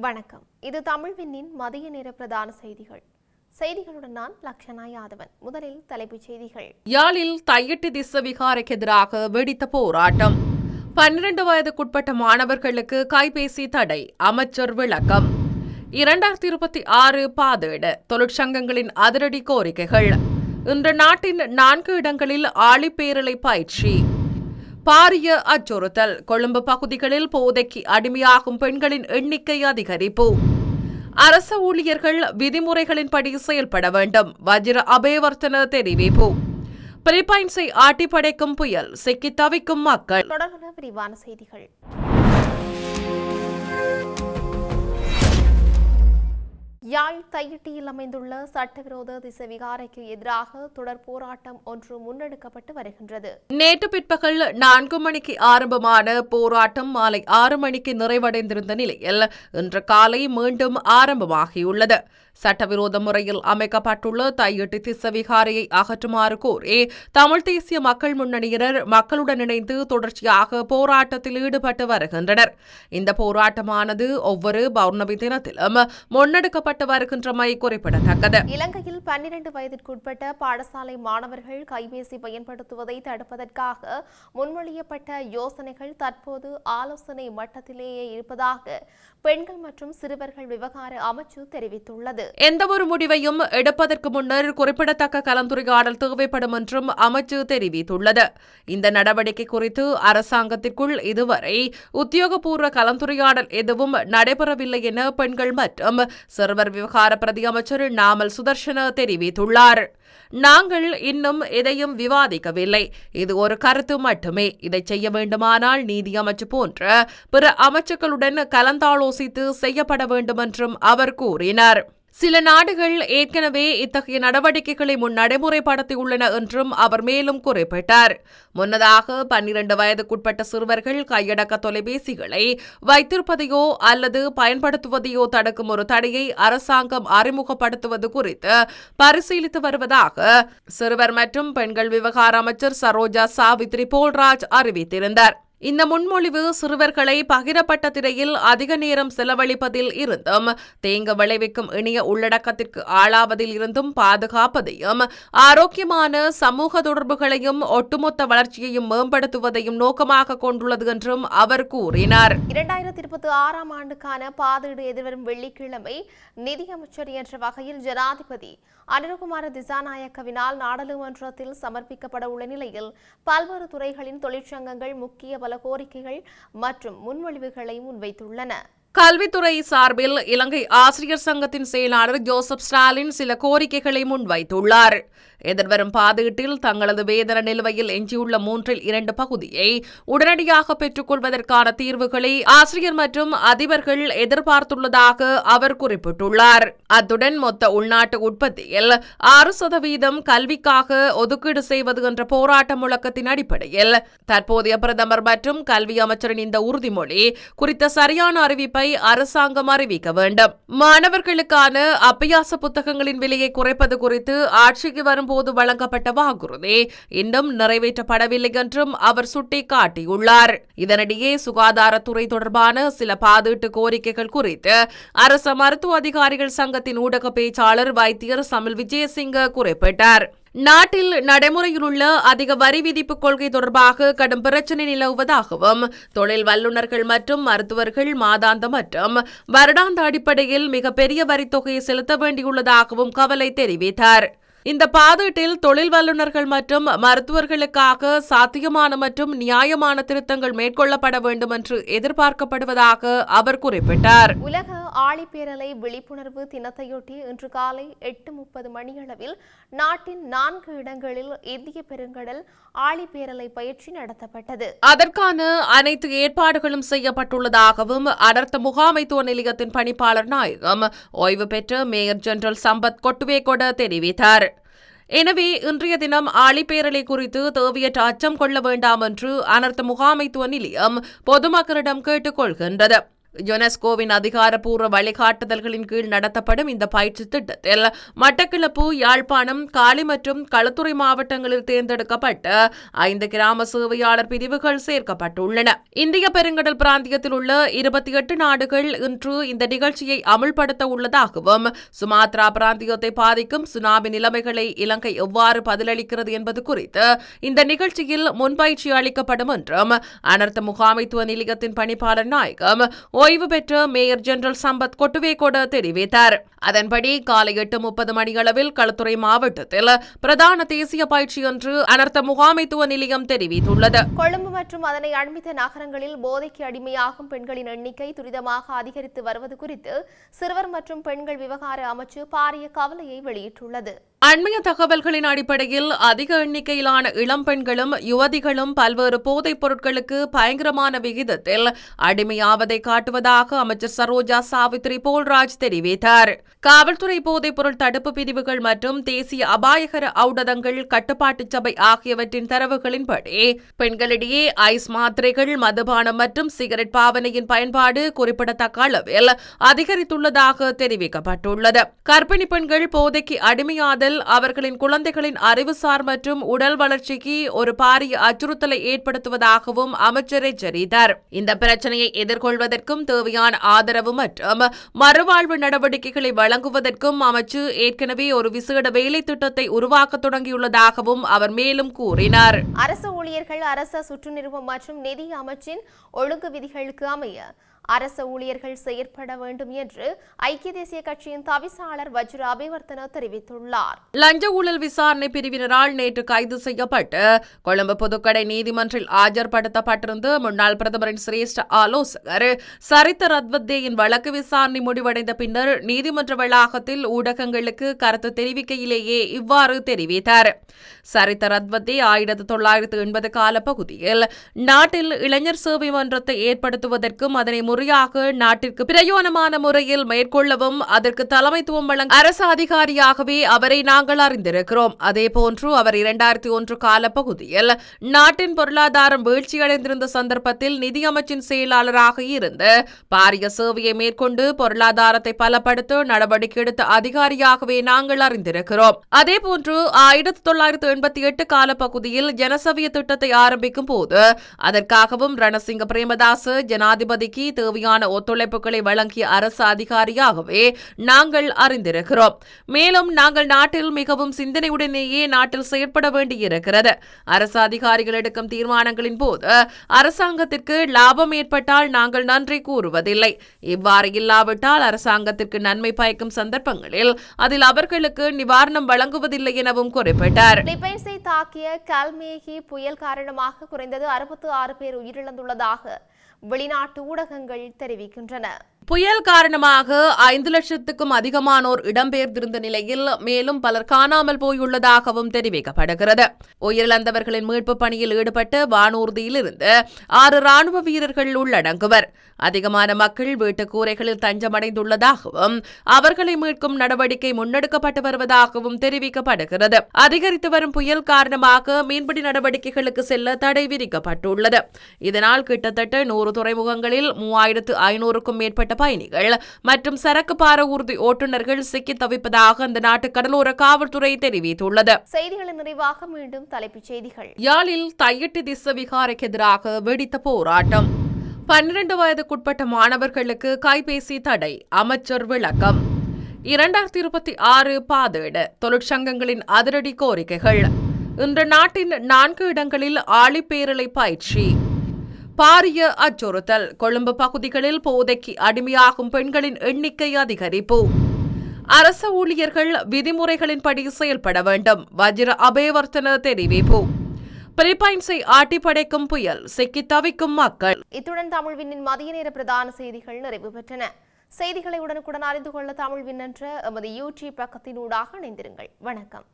வணக்கம். இது தமிழ் விண்ணின் மதிய நேர பிரதான செய்திகள். செய்திகளுடன் நான் லக்ஷனா யாதவன். முதலில் தலைப்புச் செய்திகள். யாழில் தையிட்டு திச விகாரைக்கு எதிராக வெடித்த போராட்டம். பன்னிரண்டு வயதுக்குட்பட்ட மாணவர்களுக்கு கைபேசி தடை அமைச்சர் விளக்கம். இரண்டாயிரத்தி இருபத்தி ஆறு பாதேடு தொழிற்சங்கங்களின் அதிரடி கோரிக்கைகள். இன்று நாட்டின் நான்கு இடங்களில் ஆழிப்பேரலை பயிற்சி. பாரிய அச்சுறுத்தல். கொழும்பு பகுதிகளில் போதைக்கு அடிமையாகும் பெண்களின் எண்ணிக்கை அதிகரிப்பு. அரச ஊழியர்கள் விதிமுறைகளின்படி செயல்பட வேண்டும். வஜ்ர அபேவர்த்தன தெரிவிப்பு. பிலிப்பைன்ஸை ஆட்டி படைக்கும் புயல் சிக்கி தவிக்கும் மக்கள். தொடர்பான விரிவான செய்திகள். யாழ் தையிட்டியில் அமைந்துள்ள சட்டவிரோத திசை விகாரைக்கு எதிராக தொடர் போராட்டம் ஒன்று முன்னெடுக்கப்பட்டு வருகின்றது. நேற்று பிற்பகல் நான்கு மணிக்கு ஆரம்பமான போராட்டம் மாலை ஆறு மணிக்கு நிறைவடைந்திருந்த நிலையில் இன்று காலை மீண்டும் ஆரம்பமாகியுள்ளது. சட்டவிரோத முறையில் அமைக்கப்பட்டுள்ள தையிட்டு திசவிகாரையை அகற்றுமாறு கோரி தமிழ் தேசிய மக்கள் முன்னணியினர் மக்களுடன் இணைந்து தொடர்ச்சியாக போராட்டத்தில் ஈடுபட்டு வருகின்றனர். இந்த போராட்டமானது ஒவ்வொரு பௌர்ணமி தினத்திலும் முன்னெடுக்கப்பட்டு வருகின்றமை குறிப்பிடத்தக்கது. இலங்கையில் பன்னிரண்டு வயதிற்குட்பட்ட பாடசாலை மாணவர்கள் கைபேசி பயன்படுத்துவதை தடுப்பதற்காக முன்மொழியப்பட்ட யோசனைகள் தற்போது ஆலோசனை மட்டத்திலேயே இருப்பதாக பெண்கள் மற்றும் சிறுவர்கள் விவகார அமைச்சு தெரிவித்துள்ளது. எந்தவொரு முடிவையும் எடுப்பதற்கு முன்னர் குறிப்பிடத்தக்க கலந்துரையாடல் தேவைப்படும் என்றும் அமைச்சு தெரிவித்துள்ளது. இந்த நடவடிக்கை குறித்து அரசாங்கத்திற்குள் இதுவரை உத்தியோகபூர்வ கலந்துரையாடல் எதுவும் நடைபெறவில்லை என பெண்கள் மற்றும் சிறுவர் விவகார பிரதி அமைச்சர் நாமல் சுதர்ஷன தெரிவித்துள்ளார். நாங்கள் இன்னும் எதையும் விவாதிக்கவில்லை. இது ஒரு கருத்து மட்டுமே. இதை செய்ய வேண்டுமானால் நீதி அமைச்சு போன்ற பிற அமைச்சுக்களுடன் கலந்தாலோசித்து செய்யப்பட வேண்டும் என்றும் அவர் கூறினார். சில நாடுகள் ஏற்கனவே இத்தகைய நடவடிக்கைகளை முன் நடைமுறைப்படுத்தியுள்ளன என்றும் அவர் மேலும் குறிப்பிட்டார். முன்னதாக பன்னிரண்டு வயதுக்குட்பட்ட சிறுவர்கள் கையடக்க தொலைபேசிகளை வைத்திருப்பதையோ அல்லது பயன்படுத்துவதையோ தடுக்கும் ஒரு தடையை அரசாங்கம் அறிமுகப்படுத்துவது குறித்து பரிசீலித்து வருவதாக சிறுவர் மற்றும் பெண்கள் விவகார அமைச்சர் சரோஜா சாவித்ரி போல்ராஜ் அறிவித்திருந்தார். இந்த முன்மொழிவு சிறுவர்களை பகிரப்பட்ட திரையில் அதிக நேரம் செலவழிப்பதில் இருந்தும் தேங்க விளைவிக்கும் இணைய உள்ளடக்கத்திற்கு ஆளாவதில் இருந்தும் பாதுகாப்பதையும் ஆரோக்கியமான சமூக தொடர்புகளையும் ஒட்டுமொத்த வளர்ச்சியையும் மேம்படுத்துவதையும் நோக்கமாக கொண்டுள்ளது என்றும் அவர் கூறினார். இரண்டாயிரத்தி இருபத்தி ஆறாம் ஆண்டுக்கான பாதீடு எதிர்வரும் வெள்ளிக்கிழமை நிதியமைச்சர் என்ற வகையில் ஜனாதிபதி அனுரகுமார திசாநாயக்கவினால் நாடாளுமன்றத்தில் சமர்ப்பிக்கப்பட உள்ள நிலையில் பல்வேறு துறைகளின் தொழிற்சங்கங்கள் முக்கிய பல கோரிக்கைகள் மற்றும் முன்மொழிவுகளை முன்வைத்துள்ளன. கல்வித்துறை சார்பில் இலங்கை ஆசிரியர் சங்கத்தின் செயலாளர் ஜோசப் ஸ்டாலின் சில கோரிக்கைகளை முன்வைத்துள்ளார். எதிர்வரும் பாதீட்டில் தங்களது வேதன நிலுவையில் எஞ்சியுள்ள மூன்றில் இரண்டு பகுதியை உடனடியாக பெற்றுக்கொள்வதற்கான தீர்வுகளை ஆசிரியர் மற்றும் அதிபர்கள் எதிர்பார்த்துள்ளதாக அவர் குறிப்பிட்டுள்ளார். அத்துடன் மொத்த உள்நாட்டு உற்பத்தியில் ஆறு சதவீதம் கல்விக்காக ஒதுக்கீடு செய்வது என்ற போராட்ட முழக்கத்தின் அடிப்படையில் தற்போதைய பிரதமர் மற்றும் கல்வி அமைச்சரின் இந்த உறுதிமொழி குறித்த சரியான அறிவிப்பை அரசாங்கம் அறிவிக்க வேண்டும். மாணவர்களுக்கான அபியாச புத்தகங்களின் விலையை குறைப்பது குறித்து ஆட்சிக்கு வரும்போது வழங்கப்பட்ட வாக்குறுதி இன்னும் நிறைவேற்றப்படவில்லை என்றும் அவர் சுட்டிக்காட்டியுள்ளார். இதனிடையே சுகாதாரத்துறை தொடர்பான சில பாதீட்டு கோரிக்கைகள் குறித்து அரச மருத்துவ அதிகாரிகள் சங்கத்தின் ஊடக பேச்சாளர் வைத்தியர் சமில் விஜயசிங்க குறிப்பிட்டார். நாட்டில் நடைமுறையில் உள்ள அதிக வரி விதிப்பு கொள்கை தொடர்பாக கடும் பிரச்சினை நிலவுவதாகவும் தொழில் வல்லுநர்கள் மற்றும் மருத்துவர்கள் மாதாந்த மற்றும் வருடாந்த அடிப்படையில் மிகப்பெரிய வரித்தொகையை செலுத்த வேண்டியுள்ளதாகவும் கவலை தெரிவித்தார். இந்த பாதீட்டில் தொழில் வல்லுநர்கள் மற்றும் மருத்துவர்களுக்காக சாத்தியமான மற்றும் நியாயமான திருத்தங்கள் மேற்கொள்ளப்பட வேண்டும் என்று எதிர்பார்க்கப்படுவதாக அவர் குறிப்பிட்டார். உலக ஆழிப்பேரலை விழிப்புணர்வு தினத்தையொட்டி இன்று காலை எட்டு முப்பது மணியளவில் நாட்டின் நான்கு இடங்களில் இந்திய பெருங்கடல் ஆழிப்பேரலை பயிற்சி நடத்தப்பட்டது. அதற்கான அனைத்து ஏற்பாடுகளும் செய்யப்பட்டுள்ளதாகவும் அடர்த்த முகாமைத்துவ நிலையத்தின் பணிப்பாளர் நாயகம் ஓய்வு பெற்ற மேயர் ஜெனரல் சம்பத் கொட்டுவேகொட தெரிவித்தார். எனவே இன்றைய தினம் ஆழிப்பேரலை குறித்து தேவையற்ற அச்சம் கொள்ள வேண்டாம் என்று அனர்த்த முகாமைத்துவ நிலையம் பொதுமக்களிடம் கேட்டுக் கொள்கின்றது யுனெஸ்கோவின் அதிகாரப்பூர்வ வழிகாட்டுதல்களின் கீழ் நடத்தப்படும் இந்த பயிற்சி திட்டத்தில் மட்டக்களப்பு யாழ்ப்பாணம் காலி மற்றும் களுத்துறை மாவட்டங்களில் தேர்ந்தெடுக்கப்பட்டு ஐந்து கிராம சேவையாளர் பிரிவுகள் சேர்க்கப்பட்டுள்ளன. இந்திய பெருங்கடல் பிராந்தியத்தில் உள்ள இருபத்தி எட்டு நாடுகள் இன்று இந்த நிகழ்ச்சியை அமுல்படுத்த உள்ளதாகவும் சுமாத்ரா பிராந்தியத்தை பாதிக்கும் சுனாமி நிலைமைகளை இலங்கை எவ்வாறு பதிலளிக்கிறது என்பது குறித்து இந்த நிகழ்ச்சியில் முன்பயிற்சி அளிக்கப்படும் என்றும் அனர்த்த முகாமைத்துவ நிலையத்தின் பணிப்பாளர் நாயகம் ஓ ஓய்வு பெற்ற மேயர் ஜெனரல் சம்பத் கொட்டுவேகோட தெரிவித்தார். அதன்படி காலை எட்டு முப்பது மணியளவில் களுத்துறை மாவட்டத்தில் பிரதான தேசிய பயிற்சி என்று அனர்த்த முகாமைத்துவ நிலையம் தெரிவித்துள்ளது. கொழும்பு மற்றும் அதனை அண்மித்த நகரங்களில் போதைக்கு அடிமையாகும் பெண்களின் எண்ணிக்கை துரிதமாக அதிகரித்து வருவது குறித்து சிறுவர் மற்றும் பெண்கள் விவகார அமைச்சு பாரிய கவலையை வெளியிட்டுள்ளது. அண்மைய தகவல்களின் அடிப்படையில் அதிக எண்ணிக்கையிலான இளம் பெண்களும் யுவதிகளும் பல்வேறு போதைப் பொருட்களுக்கு பயங்கரமான விகிதத்தில் அடிமையாவதை காட்டுவதாக அமைச்சர் சரோஜா சாவித்ரி போல்ராஜ் தெரிவித்தார். காவல்துறை போதைப் பொருள் தடுப்பு பிரிவுகள் மற்றும் தேசிய அபாயகர ஔடதங்கள் கட்டுப்பாட்டு சபை ஆகியவற்றின் தரவுகளின்படி பெண்களிடையே ஐஸ் மாத்திரைகள் மதுபானம் மற்றும் சிகரெட் பாவனையின் பயன்பாடு குறிப்பிடத்தக்க அளவில் அதிகரித்துள்ளதாக தெரிவிக்கப்பட்டுள்ளது. கர்ப்பிணி பெண்கள் போதைக்கு அடிமையாத அடிமையாதல் அவர்களின் குழந்தைகளின் அறிவுசார் மற்றும் உடல் வளர்ச்சிக்கு ஒரு பாரிய அச்சுறுத்தலை ஏற்படுத்துவதாகவும் அமைச்சர் எச்சரித்தார் இந்த பிரச்சனையை எதிர்கொள்வதற்கும் தேவையான ஆதரவு மற்றும் மறுவாழ்வு நடவடிக்கைகளை வழங்குவதற்கும் அமைச்சு ஏற்கனவே ஒரு விசேட வேலை திட்டத்தை உருவாக்க தொடங்கியுள்ளதாகவும் அவர் மேலும் கூறினார். அரசு ஊழியர்கள் அரச சுற்று நிறுவனம் மற்றும் நிதி அமைச்சின் ஒழுங்கு விதிகளுக்கு அமைய அரச ஊழியர்கள் செயற்பட வேண்டும் என்று ஐக்கிய தேசிய கட்சியின் தவிசாளர் வஜ்ர அபிவர்த்தன தெரிவித்துள்ளார். லஞ்ச ஊழல் விசாரணை பிரிவினரால் நேற்று கைது செய்யப்பட்டு கொழும்பு பொதுக்கடை நீதிமன்றில் ஆஜர்படுத்தப்பட்டிருந்த முன்னாள் பிரதமரின் சிரேஷ்ட ஆலோசகர் சரித்த ரத்வத்தேயின் வழக்கு விசாரணை முடிவடைந்த பின்னர் நீதிமன்ற வளாகத்தில் ஊடகங்களுக்கு கருத்து தெரிவிக்கையிலேயே இவ்வாறு தெரிவித்தார். சரித்த ரத்வத்தே ஆயிரத்தி தொள்ளாயிரத்து எண்பது கால பகுதியில் நாட்டில் இளைஞர் சேவை மன்றத்தை ஏற்படுத்துவதற்கும் அதனை முறையாக நாட்டிற்கு பிரயோனமான முறையில் மேற்கொள்ளவும் அதற்கு தலைமைத்துவம் வழங்க அரசு அதிகாரியாகவே அவரை நாங்கள் அறிந்திருக்கிறோம். அதேபோன்று அவர் இரண்டாயிரத்தி ஒன்று கால பகுதியில் நாட்டின் பொருளாதாரம் வீழ்ச்சியடைந்திருந்த சந்தர்ப்பத்தில் நிதியமைச்சின் செயலாளராக இருந்து பாரிய சேவையை மேற்கொண்டு பொருளாதாரத்தை பலப்படுத்த நடவடிக்கை எடுத்த அதிகாரியாகவே நாங்கள் அறிந்திருக்கிறோம். அதேபோன்று ஆயிரத்தி தொள்ளாயிரத்து எண்பத்தி எட்டு கால பகுதியில் ஜனசவிய திட்டத்தை ஆரம்பிக்கும் போது அதற்காகவும் ரணசிங்க பிரேமதாஸ் ஜனாதிபதிக்கு தேவையான ஒத்துழைப்புகளை வழங்கிய அரசு அதிகாரியாகவே நாங்கள் அறிந்திருக்கிறோம். மேலும் நாங்கள் நாட்டில் மிகவும் சிந்தனையுடனேயே நாட்டில் செயற்பட வேண்டியிருக்கிறது. அரசு அதிகாரிகள் எடுக்கும் தீர்மானங்களின் போது அரசாங்கத்திற்கு லாபம் ஏற்பட்டால் நாங்கள் நன்றி கூறுவதில்லை. இவ்வாறு இல்லாவிட்டால் அரசாங்கத்திற்கு நன்மை பயக்கும் சந்தர்ப்பங்களில் அதில் அவர்களுக்கு நிவாரணம் வழங்குவதில்லை எனவும் குறிப்பிட்டார். பிலிப்பைன்ஸை தாக்கிய கல்மேகி புயல் காரணமாக குறைந்தது அறுபத்தி ஆறு பேர் உயிரிழந்துள்ளதாக வெளிநாட்டு ஊடகங்கள் தெரிவிக்கின்றன புயல் காரணமாக ஐந்து லட்சத்துக்கும் அதிகமானோர் இடம்பெயர்ந்திருந்த நிலையில் மேலும் பலர் காணாமல் போயுள்ளதாகவும் தெரிவிக்கப்படுகிறது. உயிரிழந்தவர்களின் மீட்பு பணியில் ஈடுபட்டு வானூர்தியிலிருந்து ஆறு ராணுவ வீரர்கள் உள்ளடங்குவர். அதிகமான மக்கள் வீட்டு கூரைகளில் தஞ்சமடைந்துள்ளதாகவும் அவர்களை மீட்கும் நடவடிக்கை முன்னெடுக்கப்பட்டு வருவதாகவும் தெரிவிக்கப்படுகிறது. அதிகரித்து வரும் புயல் காரணமாக மீன்பிடி நடவடிக்கைகளுக்கு செல்ல தடை விதிக்கப்பட்டுள்ளது. இதனால் கிட்டத்தட்ட நூறு துறைமுகங்களில் மூவாயிரத்து ஐநூறுக்கும் மேற்பட்ட பயணிகள் மற்றும் சரக்கு பார ஊர்தி ஓட்டுநர்கள் சிக்கித் தவிப்பதாக அந்த நாட்டு கடலோர காவல்துறை தெரிவித்துள்ளது. செய்திகளின் நிறைவாக மீண்டும் தலைப்புச் செய்திகள். யாழில் தையிட்டு திச விகாரைக்கு எதிராக வெடித்த போராட்டம். பன்னிரண்டு வயதுக்குட்பட்ட மாணவர்களுக்கு கைபேசி தடை அமைச்சர் விளக்கம். இரண்டாயிரத்தி இருபத்தி ஆறு பாதேடு தொழிற்சங்கங்களின் அதிரடி கோரிக்கைகள். இன்று நாட்டின் நான்கு இடங்களில் ஆழிப்பேரலை பயிற்சி. பாரிய அச்சுறுத்தல். கொழும்பு பகுதிகளில் போதைக்கு அடிமையாகும் பெண்களின் எண்ணிக்கை அதிகரிப்பு. அரச ஊழியர்கள் விதிமுறைகளின்படி செயல்பட வேண்டும். வஜ்ர அபேவர்த்தன தெரிவிப்பு. பிலிப்பைன்ஸை ஆட்டி படைக்கும் புயல் சிக்கி தவிக்கும் மக்கள். இத்துடன் தமிழ்வினின் மதிய நேர பிரதான செய்திகள் நிறைவு பெற்றன. செய்திகளை உடனுக்குடன் அறிந்து கொள்ள தமிழ் என்ற எமது யூடியூப் பக்கத்தினூடாக இணைந்திருங்கள். வணக்கம்.